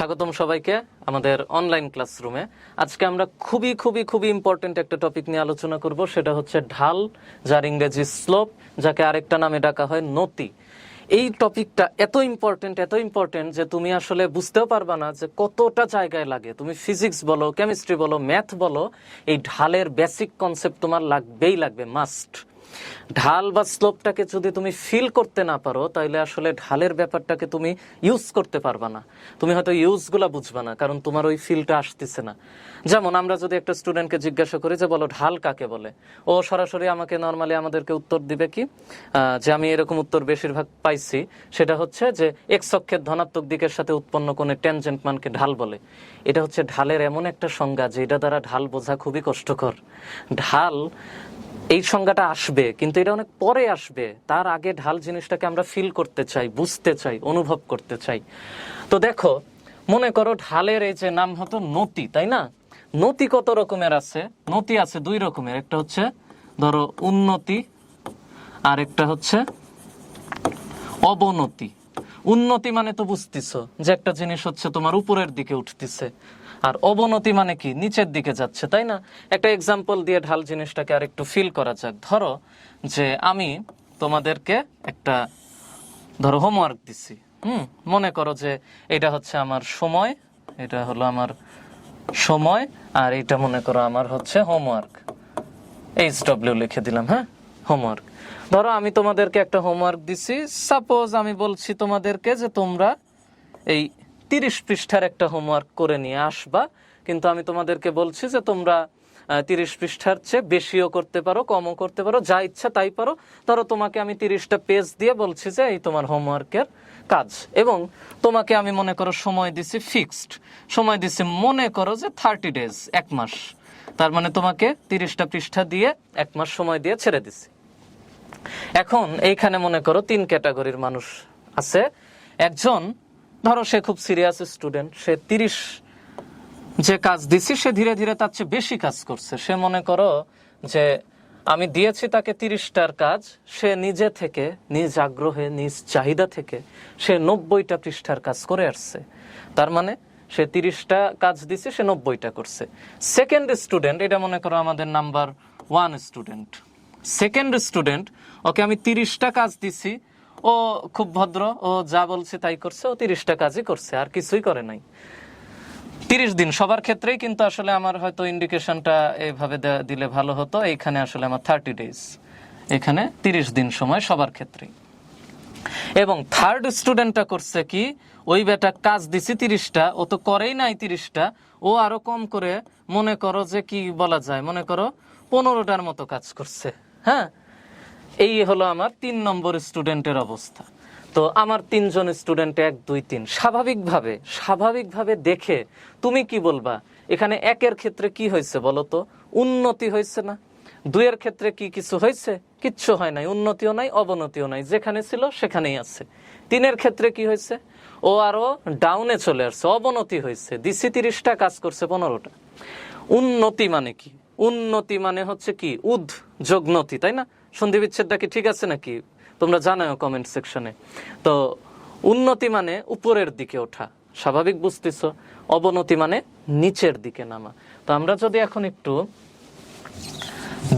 স্বাগতম সবাইকে আমাদের অনলাইন ক্লাসরুমে আজকে আমরা খুবই খুবই খুবই ইম্পর্টেন্ট একটা টপিক নিয়ে আলোচনা করব, সেটা হচ্ছে ঢাল, যার ইংরেজি স্লোপ যাকে আরেকটা নামে ডাকা হয় নতি। এই টপিকটা এত ইম্পর্টেন্ট এত ইম্পর্টেন্ট যে তুমি আসলে বুঝতেও পারবা না যে কতটা জায়গায় লাগে। তুমি ফিজিক্স বলো কেমিস্ট্রি বলো ম্যাথ বলো, এই ঢালের বেসিক কনসেপ্ট তোমার লাগবেই লাগবে মাস্ট ঢাল বা স্লোপটাকে যদি তুমি ফিল করতে না পারো তাহলে আসলে ঢালের ব্যাপারটাকে তুমি ইউজ করতে পারবা না। তুমি হয়তো ইউজগুলা বুঝবা না, কারণ তোমার ওই ফিলটা আসতেছে না। যেমন আমরা যদি একটা স্টুডেন্টকে জিজ্ঞাসা করি যে, বলো, ঢাল কাকে বলে? ও সরাসরি আমাকে নর্মালি আমাদেরকে উত্তর দিবে কি? যে, আমি এরকম উত্তর বেশিরভাগ পাইছি। সেটা হচ্ছে যে এক্স অক্ষের ধনাত্মক দিকের সাথে উৎপন্ন কোন ট্যানজেন্ট মানকে ঢাল বলে। এটা হচ্ছে ঢালের এমন একটা সংজ্ঞা যেটা দ্বারা ঢাল বোঝা খুবই কষ্টকর। ঢাল এই সংজ্ঞাটা আসবে, কিন্তু এটা অনেক পরে আসবে। তার আগে ঢাল জিনিসটাকে আমরা ফিল করতে চাই, বুঝতে চাই, অনুভব করতে চাই। তো দেখো, মনে করো ঢালের এই যে নাম হতো নতি, তাই না? নতি কত রকমের আছে? নতি আছে দুই রকমের, একটা হচ্ছে ধরো উন্নতি আর একটা হচ্ছে অবনতি। উন্নতি মানে তো বুঝতেছ যে একটা জিনিস হচ্ছে তোমার উপরের দিকে উঠতেছে। আর অবনতি মানে কি? নিচের দিকে যাচ্ছে, তাই না? একটা এক্সাম্পল দিয়ে ঢাল জিনিসটাকে আর একটু ফিল করা যাক। ধরো যে আমি তোমাদেরকে একটা, ধরো হোমওয়ার্ক দিছি, হুম? মনে করো যে এটা হচ্ছে আমার সময়, এটা হলো আমার সময়, আর এটা মনে করো আমার হচ্ছে হোমওয়ার্ক এইচ ডব্লিউ লিখে দিলাম হ্যাঁ? হোমওয়ার্ক ধরো আমি তোমাদেরকে একটা হোমওয়ার্ক দিছি সাপোজ আমি বলছি তোমাদেরকে যে তোমরা এই তিরিশ পৃষ্ঠার একটা হোমওয়ার্ক করে নিয়ে আসবা। কিন্তু আমি তোমাদেরকে বলছি যে তোমরা তিরিশ পৃষ্ঠার চেয়ে বেশিও করতে পারো, কমও করতে পারো, যা ইচ্ছা তাই পারো। ধরো তোমাকে আমি তিরিশটা পেজ দিয়ে বলছি যে এই তোমার হোমওয়ার্কের কাজ। এবং তোমাকে আমি মনে করো সময় দিছি ফিক্সড সময় দিছি মনে করো যে থার্টি ডেজ এক মাস। তার মানে তোমাকে তিরিশটা পৃষ্ঠা দিয়ে এক মাস সময় দিয়ে ছেড়ে দিছি। এখন এইখানে মনে করো তিন ক্যাটাগরির মানুষ আছে। একজন ধরো সে খুব সিরিয়াস স্টুডেন্ট সে তিরিশ যে কাজ দিছি, সে ধীরে ধীরে তার চেয়ে বেশি কাজ করছে। সে মনে করো যে আমি দিয়েছি তাকে তিরিশটার কাজ, সে নিজে থেকে, নিজ আগ্রহে, নিজ চাহিদা থেকে সে নব্বইটা পৃষ্ঠার কাজ করে আসছে। তার মানে সে তিরিশটা কাজ দিছে, সে নব্বইটা করছে। সেকেন্ড স্টুডেন্ট এটা মনে করো আমাদের number one student second student okay আমি তিরিশটা কাজ দিছি ও খুব ভদ্র, ও যা বলছে তাই করছে, ও তিরিশটা কাজই করছে, আর কিছুই করে নাই। তিরিশ দিন, সবার ক্ষেত্রেই কিন্তু আসলে আমার হয়তো ইন্ডিকেশনটা এইভাবে দিলে ভালো হতো, এইখানে আসলে আমার থার্টি ডেজ এখানে তিরিশ দিন সময় সবার ক্ষেত্রেই। এবং থার্ড স্টুডেন্টটা করছে কি, ওই বেটা কাজ দিছি তিরিশটা, ও তো করেই নাই তিরিশটা, ও আরও কম করে মনে করো যে কি বলা যায়, মনে করো পনেরোটার মতো কাজ করছে হ্যাঁ? এই হলো আমার তিন নম্বর স্টুডেন্টের অবস্থা। তো আমার তিনজন স্টুডেন্ট এক, দুই, তিন। স্বাভাবিকভাবে স্বাভাবিকভাবে দেখে তুমি কি বলবা? এখানে একের ক্ষেত্রে কি হয়েছে বলো তো? উন্নতি হয়েছে না? দুইয়ের ক্ষেত্রে কি কিছু হয়েছে? কিচ্ছু হয় নাই। উন্নতিও নাই, অবনতিও নাই। যেখানে ছিল, সেখানেই আছে। তিনের ক্ষেত্রে কি হয়েছে? ও আরও ডাউনে চলে আসছে। অবনতি হয়েছে। দিসি তিরিশটা, কাজ করছে পনেরোটা। উন্নতি মানে কি? উন্নতি মানে হচ্ছে কি? উদ যোগনতি তাই না? সন্ধি বিচ্ছেদটা কি ঠিক আছে নাকি? তোমরা জানাও কমেন্ট সেকশনে তো, উন্নতি মানে উপরের দিকে ওঠা। স্বাভাবিক বুঝতেছ? অবনতি মানে নিচের দিকে নামা। তো আমরা যদি এখন একটু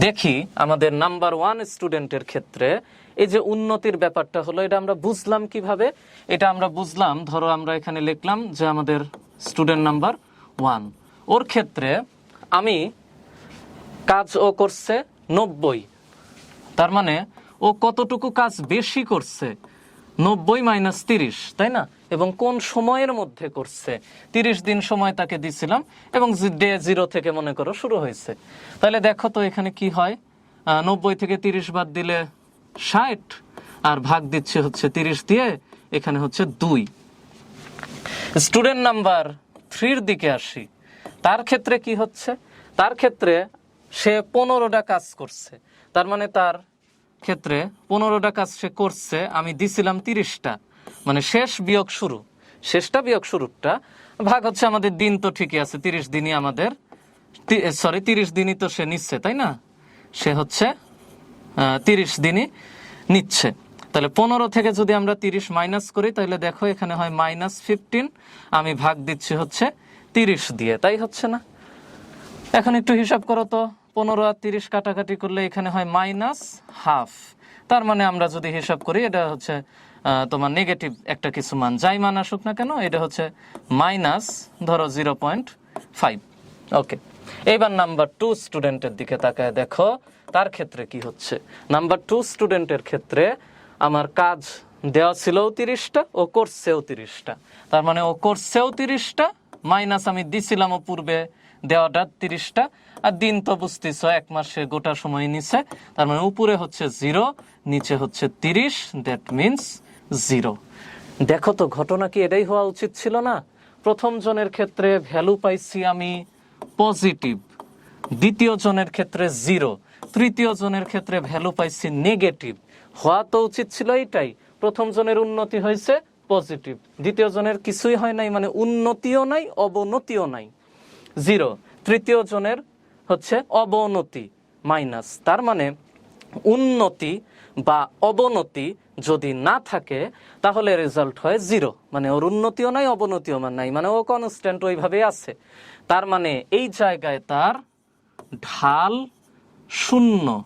দেখি আমাদের নাম্বার ওয়ান স্টুডেন্টের ক্ষেত্রে, এই যে উন্নতির ব্যাপারটা হলো, এটা আমরা বুঝলাম কীভাবে? এটা আমরা বুঝলাম, ধরো আমরা এখানে লিখলাম যে আমাদের স্টুডেন্ট নাম্বার ওয়ান ওর ক্ষেত্রে আমি কাজ ও করছে নব্বই। তার মানে ও কতটুকু কাজ বেশি করছে? নব্বই মাইনাস তিরিশ, তাই না? এবং কোন সময়ের মধ্যে করছে? তিরিশ দিন সময় তাকে দিছিলাম এবং ডে জিরো থেকে মনে করো শুরু হয়েছে। তাহলে দেখো তো এখানে কি হয়? নব্বই থেকে তিরিশ বাদ দিলে ষাট, আর ভাগ দিচ্ছে হচ্ছে তিরিশ দিয়ে এখানে হচ্ছে দুই। স্টুডেন্ট নাম্বার থ্রির দিকে আসি। তার ক্ষেত্রে কি হচ্ছে? তার ক্ষেত্রে সে পনেরোটা কাজ করছে। তার মানে তার ক্ষেত্রে পনেরোটা কাজ সে করছে, আমি দিছিলাম তিরিশটা। মানে শেষ বিয়োগ শুরু। শেষটা বিয়োগ শুরুটা ভাগ হচ্ছে আমাদের দিন তো ঠিকই আছে, তিরিশ দিনই আমাদের সরি তিরিশ দিনই তো সে নিচ্ছে, তাই না? সে হচ্ছে তিরিশ দিনই নিচ্ছে। তাহলে পনেরো থেকে যদি আমরা তিরিশ মাইনাস করি, তাহলে দেখো এখানে হয় মাইনাস ফিফটিন, আমি ভাগ দিচ্ছি হচ্ছে তিরিশ দিয়ে, তাই হচ্ছে না? এখন একটু হিসাব করো তো। পনেরো আর তিরিশ কাটাকাটি করলে এখানে হয় মাইনাস হাফ তার মানে আমরা যদি হিসাব করি, এটা হচ্ছে তোমার নেগেটিভ একটা কিছু মান। যাই মান আসুক না কেন, এটা হচ্ছে মাইনাস ধরো জিরো পয়েন্ট ফাইভ ওকে এইবার নাম্বার টু স্টুডেন্টের দিকে তাকায় দেখো, তার ক্ষেত্রে কি হচ্ছে? নাম্বার টু স্টুডেন্টের ক্ষেত্রে আমার কাজ দেওয়া ছিল তিরিশটা, ও করছেও তিরিশটা। তার মানে ও করছেও তিরিশটা মাইনাস আমি দিছিলামও পূর্বে দেওয়াটা তিরিশটা। আর দিন তো বুঝতেছ, এক মাসে গোটা সময় নিচে তার মানে উপরে হচ্ছে জিরো নিচে হচ্ছে তিরিশ দ্যাট মিনস জিরো দেখো তো, ঘটনা কি এটাই হওয়া উচিত ছিল না? প্রথম জনের ক্ষেত্রে ভ্যালু পাইছি আমি পজিটিভ দ্বিতীয় জনের ক্ষেত্রে জিরো তৃতীয় জনের ক্ষেত্রে ভ্যালু পাইছি নেগেটিভ হওয়া তো উচিত ছিল এইটাই, প্রথম জনের উন্নতি হয়েছে পজিটিভ দ্বিতীয় জনের কিছুই হয় নাই মানে উন্নতিও নাই, অবনতিও নাই। জিরো তৃতীয় জনের হচ্ছে অবনতি মাইনাস। তার মানে উন্নতি বা অবনতি যদি না থাকে, তাহলে রেজাল্ট হয় জিরো মানে ওর উন্নতিও নাই, অবনতিও নাই। মানে ও কনস্ট্যান্ট ওইভাবে আছে। তার মানে এই জায়গায় তার ঢাল শূন্য।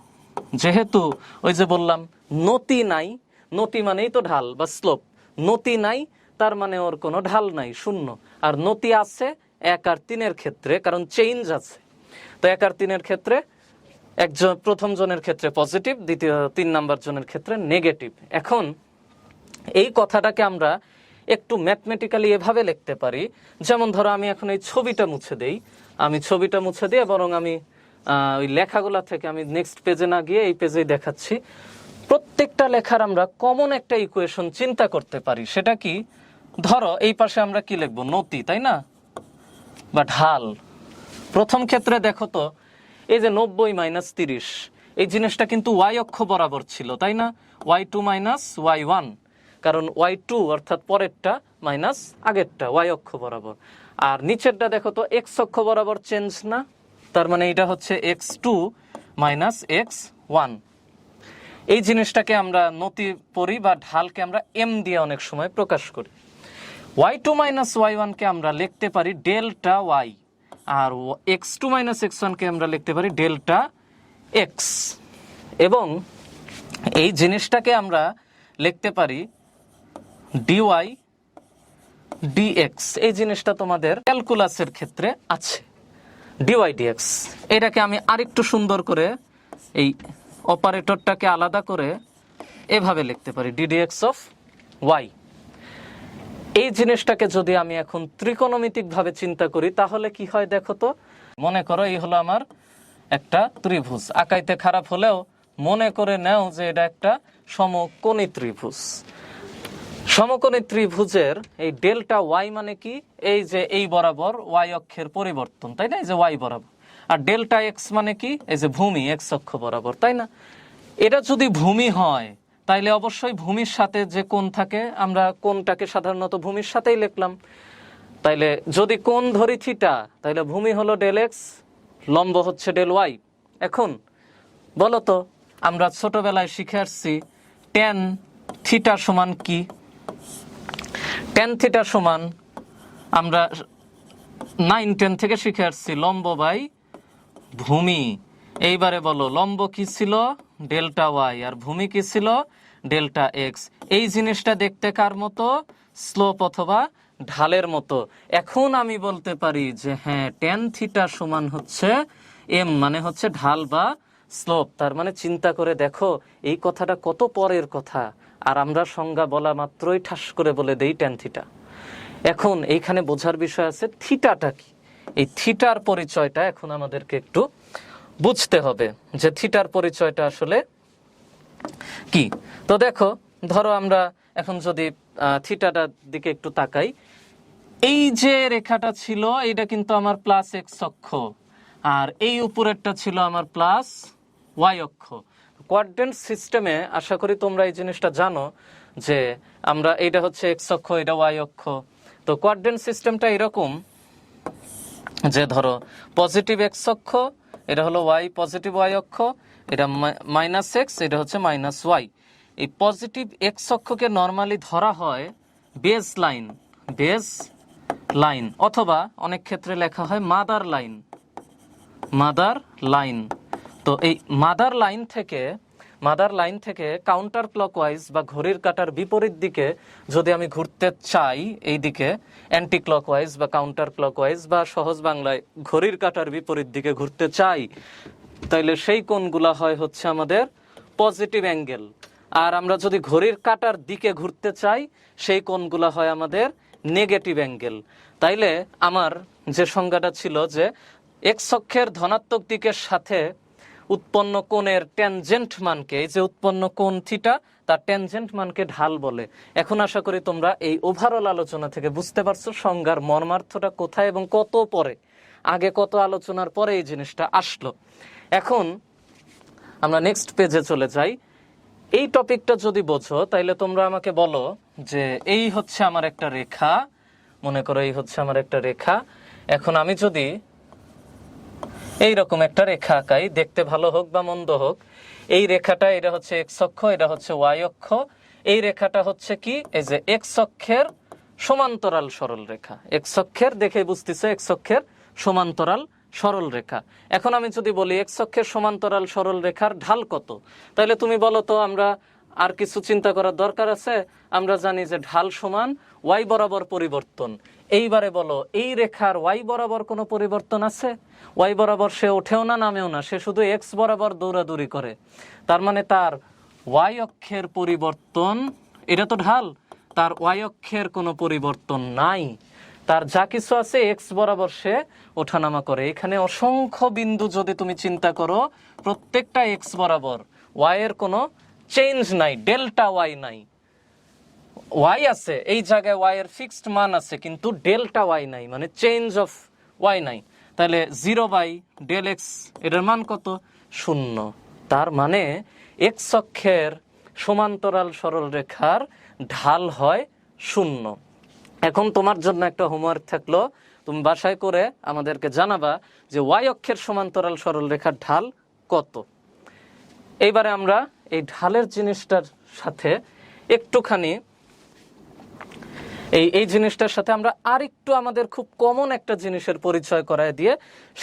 যেহেতু ওই যে বললাম, নতি নাই। নতি মানেই তো ঢাল বা স্লোপ নতি নাই, তার মানে ওর কোনো ঢাল নাই, শূন্য। আর নতি আছে এক আর তিনের ক্ষেত্রে, কারণ চেঞ্জ আছে। তো এক আর তিনের ক্ষেত্রে একজন, প্রথম জনের ক্ষেত্রে পজিটিভ, দ্বিতীয় তিন নাম্বার জনের ক্ষেত্রে নেগেটিভ। এখন এই কথাটাকে আমরা একটু ম্যাথমেটিক্যালি এভাবে লিখতে পারি। যেমন ধরো, আমি এখন এই ছবিটা মুছে দেই। আমি ছবিটা মুছে দিয়ে বরং আমি ওই লেখাগুলা থেকে আমি নেক্সট পেজে না গিয়ে এই পেজেই দেখাচ্ছি। প্রত্যেকটা লেখার আমরা কমন একটা ইকুয়েশন চিন্তা করতে পারি। সেটা কি? ধরো, এই পাশে আমরা কি লিখব? নতি তাই না? বা ঢাল প্রথম ক্ষেত্রে দেখো তো, এই যে নব্বই মাইনাস তিরিশ, এই জিনিসটা কিন্তু ওয়াই অক্ষ বরাবর ছিল, তাই না? Y two minus Y one কারণ ওয়াই টু অর্থাৎ পরেরটা মাইনাস আগেরটা ওয়াই অক্ষ বরাবর। আর নিচেরটা দেখো তো এক্স অক্ষ বরাবর চেঞ্জ না, তার মানে এটা হচ্ছে X two minus X one এই জিনিসটাকে আমরা নতি পড়ি বা ঢালকে আমরা এম দিয়ে অনেক সময় প্রকাশ করি। ওয়াই টু মাইনাস ওয়াই ওয়ানকে আমরা লিখতে পারি ডেল্টা ওয়াই আর এক্স টু মাইনাস এক্স ওয়ানকে আমরা লিখতে পারি ডেল্টা এক্স এবং এই জিনিসটাকে আমরা লিখতে পারি ডিওয়াই ডিএক্স এই জিনিসটা তোমাদের ক্যালকুলাসের ক্ষেত্রে আছে। ডিওয়াই ডিএক্স এটাকে আমি আরেকটু সুন্দর করে এই অপারেটরটাকে আলাদা করে এভাবে লিখতে পারি ডিডিএক্স অফ ওয়াই এই জিনিসটাকে যদি আমি এখন ত্রিকোণমিতিক ভাবে চিন্তা করি, তাহলে কি হয় দেখো তো? মনে করো এই হলো আমার একটা ত্রিভুজ। আকাইতে খারাপ হলেও মনে করে নেও যে এটা একটা সমকোণী ত্রিভুজ। সমকোণী ত্রিভুজের এই ডেল্টা ওয়াই মানে কি? এই যে এই বরাবর ওয়াই অক্ষের পরিবর্তন, তাই না? এই যে ওয়াই বরাবর। আর ডেল্টা এক্স মানে কি? এই যে ভূমি, এক্স অক্ষ বরাবর, তাই না? এটা যদি ভূমি হয় তাইলে অবশ্যই ভূমির সাথে যে কোণ থাকে, আমরা কোণটাকে সাধারণত ভূমির সাথেই লিখলাম। তাইলে যদি কোণ ধরি থিটা, তাইলে ভূমি হলো ডেল এক্স, লম্ব হচ্ছে ডেল ওয়াই। এখন বলো তো আমরা ছোটবেলায় শিখে আসছি, টেন থিটা সমান কি? টেন থিটা সমান, আমরা নাইন টেন থেকে শিখে আসছি, লম্ব বাই ভূমি। এইবারে বলো, লম্ব কি ছিল? Delta Y. আর ভূমি কি ছিল? Delta X. এই জিনিসটা দেখতে কার মতো? স্লোপ অথবা ঢালের মতো। এখন আমি বলতে পারি যে হ্যাঁ টেন থিটা সমান হচ্ছে এম মানে হচ্ছে ঢাল বা স্লোপ। তার মানে চিন্তা করে দেখো, এই কথাটা কত পরের কথা। আর আমরা সংজ্ঞা বলা মাত্রই ঠাস করে বলে দেই টেন থিটা এখন এইখানে বোঝার বিষয় আছে থিটাটা কি? এই থিটার পরিচয়টা এখন আমাদেরকে একটু বুঝতে হবে যে থিটার পরিচয়টা আসলে কি। তো দেখো, ধরো আমরা এখন যদি থিটাটার দিকে একটু তাকাই। এই যে রেখাটা ছিল এটা কিন্তু আমার প্লাস এক্স অক্ষ। আর এই উপরেরটা ছিল আমার প্লাস ওয়াই অক্ষ। কোয়াড্রেন্ট সিস্টেমে আশা করি তোমরা এই জিনিসটা জানো যে আমরা এটা হচ্ছে এক্স অক্ষ এটা ওয়াই অক্ষ। তো কোয়াড্রেন্ট সিস্টেমটা এরকম যে ধরো, পজিটিভ এক্স অক্ষ এটা হলো ওয়াই পজিটিভ ওয়াই অক্ষ, এটা মাইনাস এক্স এটা হচ্ছে মাইনাস ওয়াই এই পজিটিভ এক্স অক্ষকে নর্মালি ধরা হয় বেস লাইন বেস লাইন অথবা অনেক ক্ষেত্রে লেখা হয় মাদার লাইন মাদার লাইন তো এই মাদার লাইন থেকে মাদার লাইন থেকে কাউন্টার ক্লকওয়াইজ বা ঘড়ির কাটার বিপরীত দিকে যদি আমি ঘুরতে চাই এই দিকে অ্যান্টি ক্লকওয়াইজ বা কাউন্টার ক্লকওয়াইজ বা সহজ বাংলায় ঘড়ির কাটার বিপরীত দিকে ঘুরতে চাই, তাইলে সেই কোণগুলা হয় হচ্ছে আমাদের পজিটিভ অ্যাঙ্গেল আর আমরা যদি ঘড়ির কাটার দিকে ঘুরতে চাই, সেই কোণগুলা হয় আমাদের নেগেটিভ অ্যাঙ্গেল তাইলে আমার যে সংজ্ঞাটা ছিল যে এক্স অক্ষের ধনাত্মক দিকের সাথে উৎপন্ন কোণের ট্যানজেন্ট মানকে, এই যে উৎপন্ন কোণ থিটা, তার ট্যানজেন্ট মানকে ঢাল বলে। এখন আশা করি তোমরা এই ওভারঅল আলোচনা থেকে বুঝতে পারছ সংজ্ঞার মর্মার্থটা কোথায় এবং কত পরে। আগে কত আলোচনার পরে এই জিনিসটা আসলো। এখন আমরা নেক্সট পেজে চলে যাই। এই টপিকটা যদি বোঝো, তাইলে তোমরা আমাকে বলো যে এই হচ্ছে আমার একটা রেখা, মনে করো এই হচ্ছে আমার একটা রেখা। এখন আমি যদি এই রকম একটা রেখা আঁকাই, দেখতে ভালো হোক বা মন্দ হোক। এই রেখাটা, এটা হচ্ছে এক্স অক্ষ, এটা হচ্ছে ওয়াই অক্ষ। এই রেখাটা হচ্ছে কি? এই যে এক্স অক্ষের সমান্তরাল সরল রেখা। এক্স অক্ষের দেখে বুঝতেছে এক্স অক্ষের সমান্তরাল সরল রেখা। এখন আমি যদি বলি এক্স অক্ষের সমান্তরাল সরল রেখার ঢাল কত? তাহলে তুমি বলো তো, আমরা আর কিছু চিন্তা করার দরকার আছে? আমরা জানি যে ঢাল সমান ওয়াই বরাবর পরিবর্তন। এইবারে বলো, এই রেখার ওয়াই বরাবর কোনো পরিবর্তন আছে? ওয়াই বরাবর সে ওঠেও না, নামেও না, সে শুধু এক্স বরাবর দৌড়াদৌড়ি করে। তার মানে তার ওয়াই অক্ষের পরিবর্তন, এটা তো ঢাল, তার ওয়াই অক্ষের কোনো পরিবর্তন নাই। তার যা কিছু আছে, এক্স বরাবর সে ওঠানামা করে। এখানে অসংখ্য বিন্দু যদি তুমি চিন্তা করো, প্রত্যেকটা এক্স বরাবর ওয়াই এর কোনো চেঞ্জ নাই ডেল্টা ওয়াই নাই। ওয়াই আছে, এই জায়গায় ওয়াই এর ফিক্সড মান আছে, কিন্তু ডেল্টা ওয়াই নাই মানে চেঞ্জ অফ ওয়াই নাই। তাহলে জিরো বাই ডেল এক্স এটার মান কত? শূন্য। তার মানে এক্স অক্ষের সমান্তরাল সরল রেখার ঢাল হয় শূন্য। এখন তোমার জন্য একটা হোমওয়ার্ক থাকল, তুমি বাসায় করে আমাদেরকে জানাবা যে ওয়াই অক্ষের সমান্তরাল সরল রেখার ঢাল কত। এইবারে আমরা এই ঢালের জিনিসটার সাথে একটুখানি, এই এই জিনিসটার সাথে আমরা আরেকটু আমাদের খুব কমন একটা জিনিসের পরিচয় করায় দিয়ে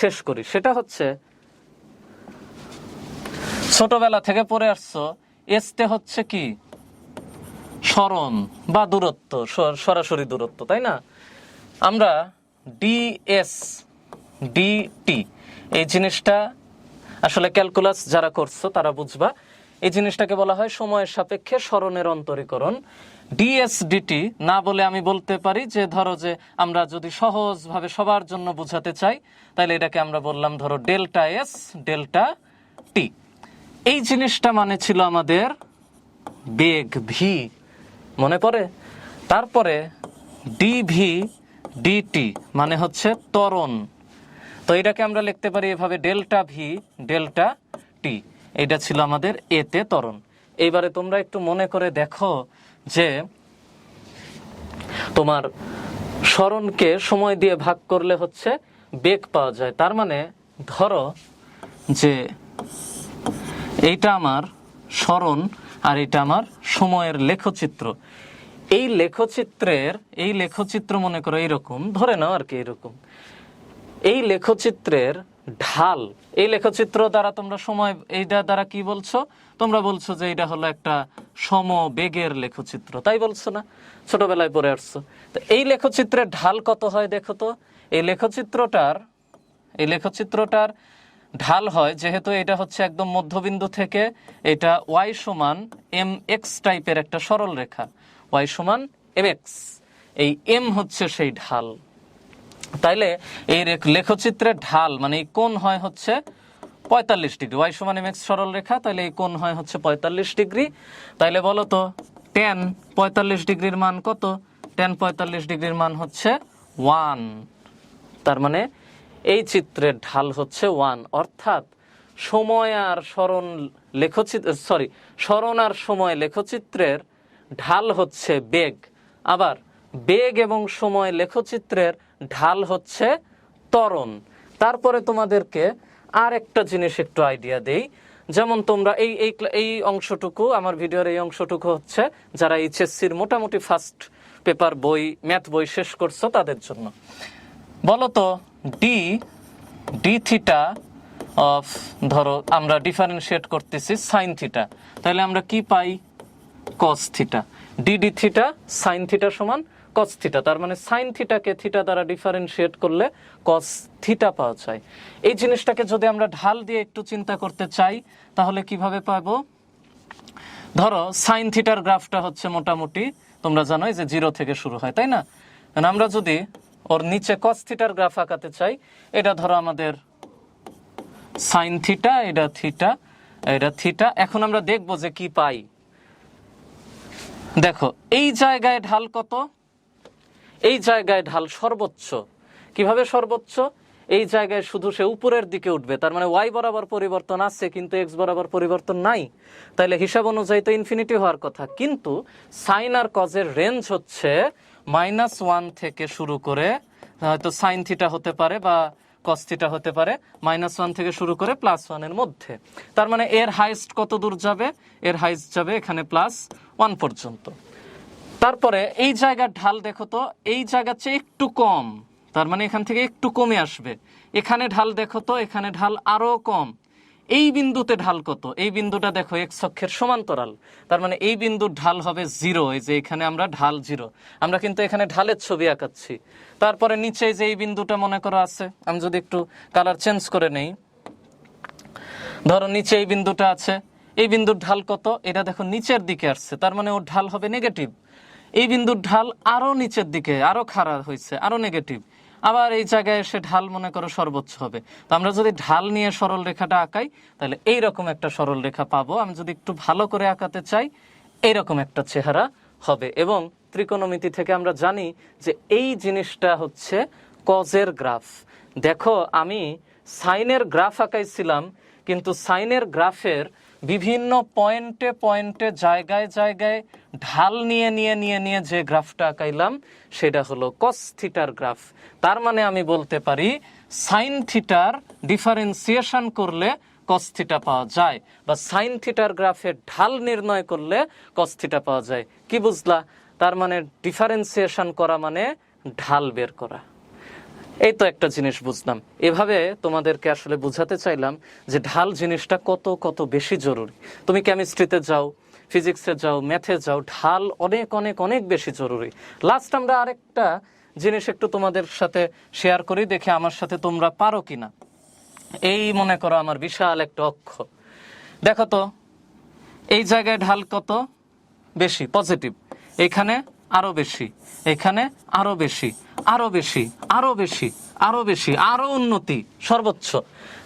শেষ করি। সেটা হচ্ছে, ছোটবেলা থেকে পড়ে আসছো, এসতে হচ্ছে কি? স্মরণ বা দূরত্ব সরাসরি দূরত্ব, তাই না? আমরা ডিএস ডিটি এই জিনিসটা আসলে ক্যালকুলাস যারা করছ তারা বুঝবা। এই জিনিসটাকে বলা হয় সময়ের সাপেক্ষে স্মরণের অন্তরীকরণ। ডিএসডিটি না বলে আমি বলতে পারি যে, ধরো যে, আমরা যদি সহজভাবে সবার জন্য বোঝাতে চাই, তাহলে এটাকে আমরা বললাম, ধরো, ডেল্টা এস ডেল্টা টি এই জিনিসটা মানে ছিল আমাদের বেগ ভি মনে পড়ে? তারপরে ডিভি ডিটি মানে হচ্ছে ত্বরণ। তো এটাকে আমরা লিখতে পারি এভাবে, ডেল্টা ভি ডেল্টা টি এটা ছিল আমাদের এতে ত্বরণ এইবারে তোমরা একটু মনে করে দেখো যে তোমার স্মরণকে সময় দিয়ে ভাগ করলে হচ্ছে বেগ পাওয়া যায়। তার মানে ধরো যে এইটা আমার স্মরণ আর এটা আমার সময়ের লেখচিত্র। এই লেখচিত্রের, এই লেখচিত্র মনে করো এইরকম, ধরে নাও আর কি এরকম এই লেখচিত্রের ঢাল। এই লেখচিত্র দ্বারা তোমরা সময়, এইটা দ্বারা কি বলছো? তোমরা বলছো যে এটা হলো একটা সমবেগের লেখচিত্র। তাই বলছো না? ছোটবেলায় পড়ে আসছো। তো এই লেখচিত্রের ঢাল কত হয় দেখো তো? এই লেখচিত্রটার এই লেখচিত্রটার ঢাল হয় যেহেতু এটা হচ্ছে একদম মধ্যবিন্দু থেকে এটা ওয়াই সমান এম এক্স টাইপের একটা সরল রেখা ওয়াই সমান এম এক্স। এই এম হচ্ছে সেই ঢাল। তাইলে এই লেখচিত্রের ঢাল মানে এই কোণ হয় হচ্ছে পঁয়তাল্লিশ ডিগ্রি। ওয়াই সমান এম এক্স সরল রেখা, তাইলে এই কোণ হয় হচ্ছে পঁয়তাল্লিশ ডিগ্রি। তাইলে বলো তো টেন পঁয়তাল্লিশ ডিগ্রির মান কত? টেন পঁয়তাল্লিশ ডিগ্রির মান হচ্ছে ওয়ান তার মানে এই চিত্রের ঢাল হচ্ছে ওয়ান অর্থাৎ সময় আর স্মরণ লেখচিত্র সরি স্মরণ আর সময় লেখচিত্রের ঢাল হচ্ছে বেগ। আবার বেগ এবং সময় লেখচিত্রের ঢাল হচ্ছে তরণ তারপরে তোমাদেরকে আর একটা জিনিস একটু আইডিয়া দেই। যেমন তোমরা এই এই এই অংশটুকু, আমার ভিডিওর এই অংশটুকু হচ্ছে যারা এইচএসসির মোটামুটি ফার্স্ট পেপার বই ম্যাথ বই শেষ করছ তাদের জন্য। বলো তো ডি ডি থিটা অফ ধরো আমরা ডিফারেন্সিয়েট করতেছি সাইন থিটা তাহলে আমরা কি পাই? Cos theta D D theta sine theta সমান কস থিটা তার মানে সাইন থিটাকে থিটা দ্বারা ডিফারেন্সিয়েট করলে কস থিটা পাওয়া যায়। এই জিনিসটাকে যদি আমরা ঢাল দিয়ে একটু চিন্তা করতে চাই, তাহলে কীভাবে পাবো? ধরো সাইন থিটার গ্রাফটা হচ্ছে মোটামুটি, তোমরা জানোই যে জিরো থেকে শুরু হয়, তাই না? And আমরা যদি ওর নিচে কস থিটার গ্রাফ আঁকাতে চাই, এটা ধরো আমাদের সাইন থিটা এটা থিটা এটা থিটা এখন আমরা দেখব যে কি পাই। দেখো, এই জায়গায় ঢাল কত? এই জায়গায় ঢাল সর্বোচ্চ। কীভাবে সর্বোচ্চ? এই জায়গায় শুধু সে উপরের দিকে উঠবে। তার মানে ওয়াই বরাবর পরিবর্তন আছে, কিন্তু এক্স বরাবর পরিবর্তন নাই। তাহলে হিসাব অনুযায়ী তো ইনফিনিটি হওয়ার কথা। কিন্তু সাইন আর কজের রেঞ্জ হচ্ছে মাইনাস ওয়ান থেকে শুরু করে, হয়তো সাইন থিটা হতে পারে বা কস থিটা হতে পারে মাইনাস ওয়ান থেকে শুরু করে প্লাস ওয়ানের মধ্যে। তার মানে এর হাইস্ট কত দূর যাবে? এর হাইস্ট যাবে এখানে প্লাস ওয়ান পর্যন্ত। তারপরে এই জায়গার ঢাল দেখো তো, এই জায়গার চেয়ে একটু কম। তার মানে এখান থেকে একটু কমে আসবে। এখানে ঢাল দেখো তো, এখানে ঢাল আরও কম। এই বিন্দুতে ঢাল কত? এই বিন্দুটা দেখো এক অক্ষের সমান্তরাল। তার মানে এই বিন্দুর ঢাল হবে জিরো, এই যে এখানে আমরা ঢাল জিরো। আমরা কিন্তু এখানে ঢালের ছবি আঁকাচ্ছি। তারপরে নিচে যে এই বিন্দুটা মনে করো আছে, আমি যদি একটু কালার চেঞ্জ করে নেই। ধরো নিচে এই বিন্দুটা আছে। এই বিন্দুর ঢাল কত? এটা দেখো নিচের দিকে আসছে। তার মানে ওর ঢাল হবে নেগেটিভ এই বিন্দুর ঢাল আরও নিচের দিকে, আরও খারাপ হয়েছে, আরও নেগেটিভ আবার এই জায়গায় এসে ঢাল মনে করো সর্বোচ্চ হবে। তো আমরা যদি ঢাল নিয়ে সরল রেখাটা আঁকাই, তাহলে এই রকম একটা সরল রেখা পাবো। আমি যদি একটু ভালো করে আঁকাতে চাই, এইরকম একটা চেহারা হবে। এবং ত্রিকোণমিতি থেকে আমরা জানি যে এই জিনিসটা হচ্ছে কজের গ্রাফ দেখো, আমি সাইনের গ্রাফ আঁকাইছিলাম, কিন্তু সাইনের গ্রাফের বিভিন্ন পয়েন্টে পয়েন্টে, জায়গায় জায়গায় ঢাল নিয়ে নিয়ে নিয়ে নিয়ে যে গ্রাফটা আঁকাইলাম, সেটা হলো কস থিটার গ্রাফ। তার মানে আমি বলতে পারি সাইন থিটার ডিফারেন্সিয়েশন করলে কস থিটা পাওয়া যায় বা সাইন থিটার গ্রাফের ঢাল নির্ণয় করলে কস থিটা পাওয়া যায়। কি বুঝলা? তার মানে ডিফারেন্সিয়েশন করা মানে ঢাল বের করা। এই তো একটা জিনিস বুঝলাম। এভাবে তোমাদেরকে আসলে বুঝাতে চাইলাম যে ঢাল জিনিসটা কত কত বেশি জরুরি। তুমি কেমিস্ট্রিতে যাও ফিজিক্সে যাও ম্যাথে যাও, ঢাল অনেক অনেক অনেক বেশি জরুরি। লাস্ট আমরা আরেকটা জিনিস একটু তোমাদের সাথে শেয়ার করি, দেখে আমার সাথে তোমরা পারো কিনা। এই মনে করো আমার বিশাল একটা অক্ষ। দেখো তো, এই জায়গায় ঢাল কত? বেশি পজিটিভ এখানে আরও বেশি। এখানে আরও বেশি আরও বেশি আরও বেশি আরও বেশি আরও উন্নতি সর্বোচ্চ।